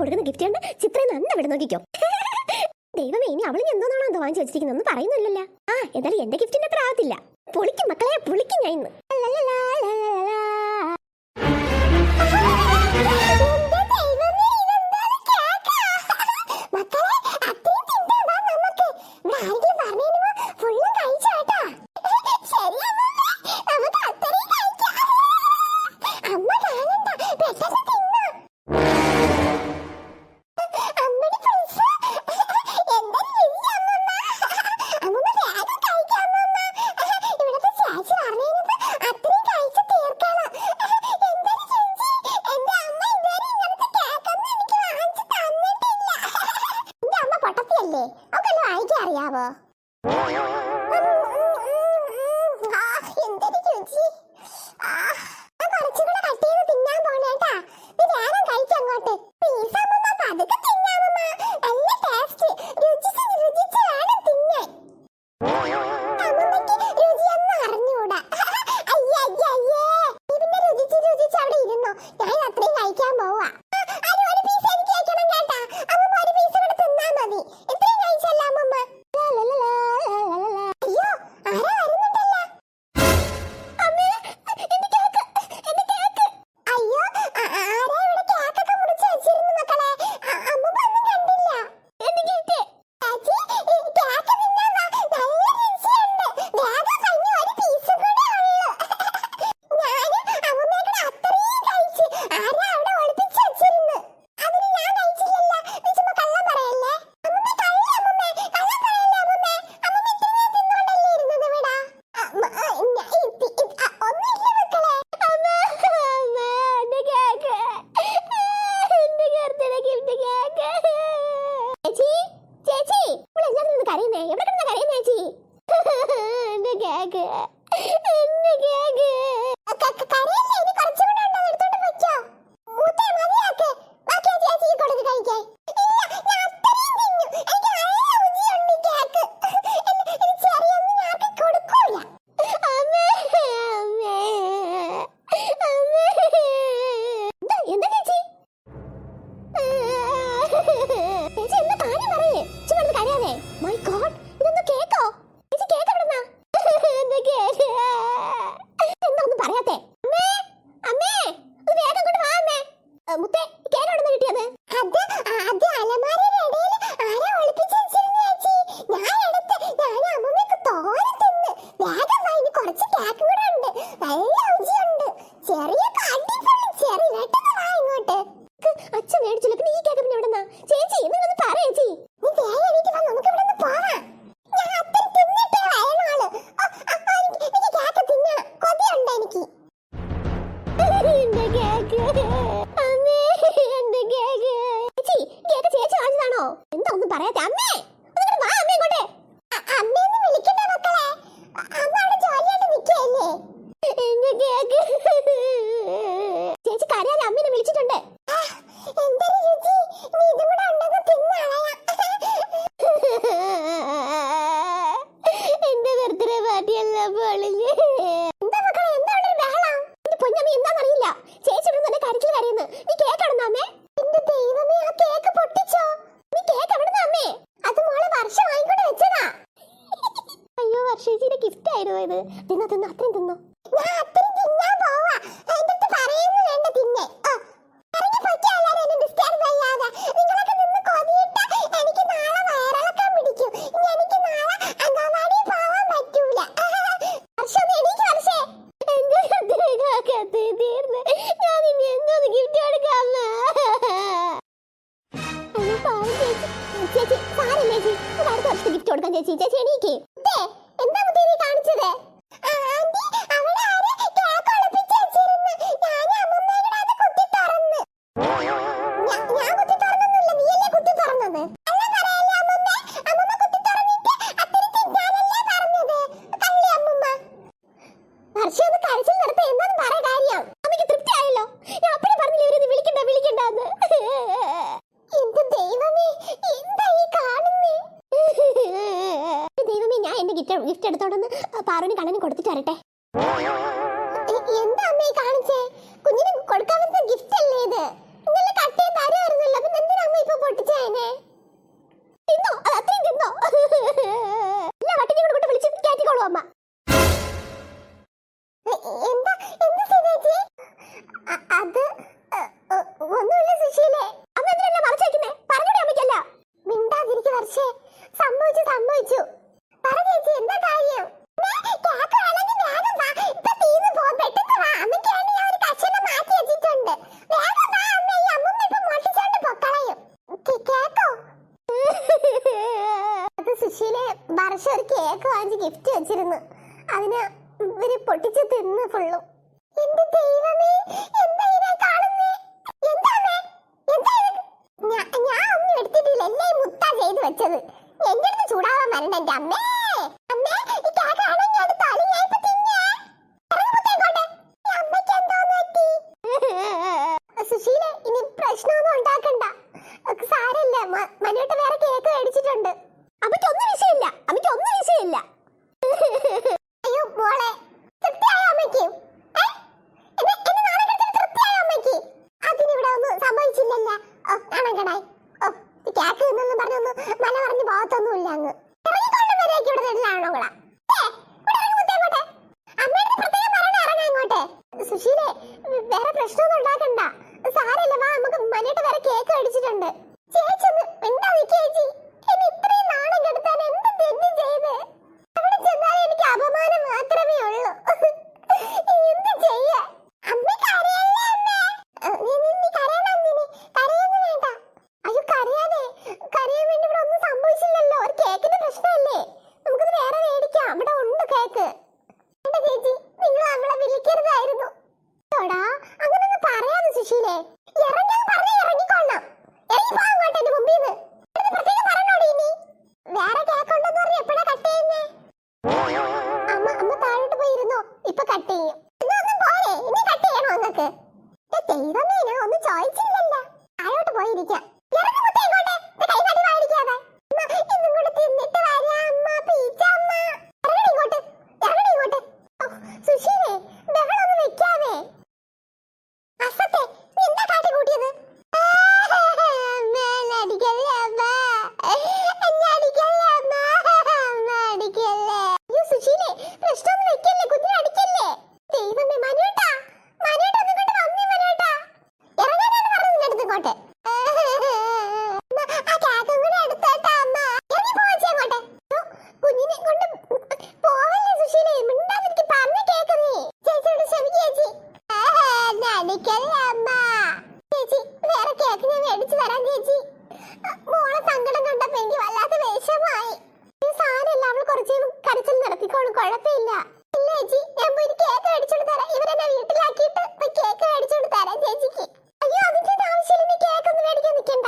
കൊടുക്കുന്ന ഗിഫ്റ്റ് കണ്ട് ചിത്രയിൽ നന്ന അവിടെ നോക്കിക്കോ. ദൈവമേ ഇനി അവൾ എന്തോന്നാണോ എന്തോ വാങ്ങിച്ചു വെച്ചിരിക്കുന്നത് ഒന്നും ആ എന്നാലും എന്റെ ഗിഫ്റ്റിന്റെ പ്രാവത്തില്ല പൊളിക്കും മക്കളെ പൊളിക്കും ഞാൻ ഇന്ന്. അല്ലേ അവക്കെന്തോ വായിക്കാൻ അറിയാവോ? ini, mereka mendengar ini Ji. Ini gagal. Ini gagal. Kak Karina ini korjuna cat would ചേച്ചി. സാരല്ലേ ചേച്ചി. അടുത്ത വർഷത്തെ ഗിഫ്റ്റ് കൊടുക്കാൻ ചേച്ചി. ചേച്ചി എണീക്കേ. കൊണ്ടുവന്ന് പാറുവിന് കണ്ണന് കൊടുത്തിട്ട് വരട്ടെ. വർഷം ഒരു കേക്ക് വാങ്ങിച്ച് ഗിഫ്റ്റ് വെച്ചിരുന്നു. അതിന് ഇവർ പൊട്ടിച്ച് തിന്ന് ഫുള്ളും എന്റെ ദൈവമേ എന്താ കാണുന്നേ? എന്താ ഞാൻ എടുത്തിട്ടില്ല. ചൂടാവാൻ അമ്മയ്ക്ക് എന്തോന്ന് സുശീല ഇനി പ്രശ്നമൊന്നും ഉണ്ടാക്കണ്ട. സാരല്ല മനുവേട്ട വേറെ കേക്ക് മേടിച്ചിട്ടുണ്ട്. അമ്മയ്ക്ക് ഒന്നും വിഷയമില്ല. അമ്മയ്ക്ക് ഒന്നും വിഷയമില്ല. അയ്യോ ഓ കേക്ക് എന്നൊന്നും വേറെ പ്രശ്നമൊന്നും ഉണ്ടാക്കണ്ട. സാരല്ല വാ നമുക്ക് മനിട്ട് വേറെ കേക്ക് അടിച്ചിട്ടുണ്ട് ചേച്ചി നടത്തിക്കോളും കുഴപ്പമില്ല. ഇല്ല ചേച്ചി ഞാൻ പോയി കേക്ക് അടിച്ചോണ്ട് തരാം. ഇവരെന്നെ വീട്ടിലാക്കിയിട്ട് കേക്ക് അടിച്ചോണ്ട് തരാം ചേച്ചിക്ക്. അയ്യോ അതിന്റെ ആവശ്യമില്ല നീ കേക്ക് ഒന്നും മേടിക്കാൻ നിൽക്കണ്ട